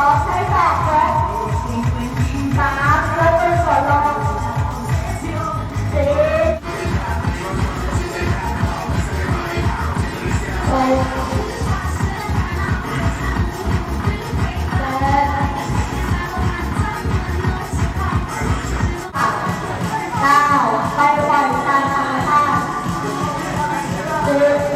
องใช้สองครบสามยกมือขอลงสี่หกเจ็ดเก้าไปปล่ตามธาติ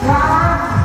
Tá?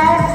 Gracias.